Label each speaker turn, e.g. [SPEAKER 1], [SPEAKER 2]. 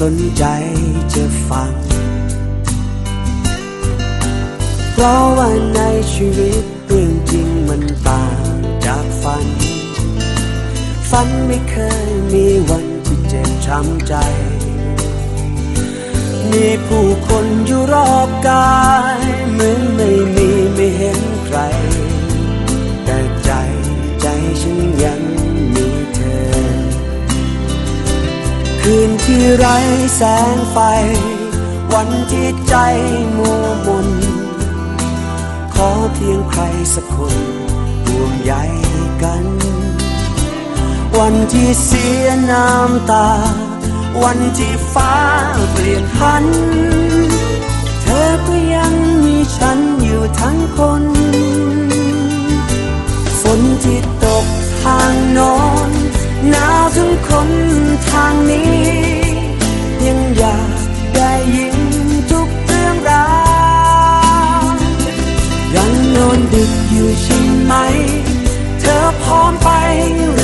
[SPEAKER 1] สนใจจะฟัง เพราะว่าในชีวิตเรื่องจริงมันต่างจากฝัน ฝันไม่เคยมีวันที่เจ็บช้ำใจ มีผู้คนอยู่รอบกายเหมือนไม่มีไม่เห็นใคร แต่ใจใจฉันยัง คืนที่ไร้แสงไฟ วันที่ใจมัวมน ขอเพียงใครสักคนห่วงใยกัน วันที่เสียน้ำตา วันที่ฟ้าางนี้ ยังอยากได้ยินทุกเรื่องราวยังนอนดึกอยู่ใช่ไหม เธอพร้อมไปหรือ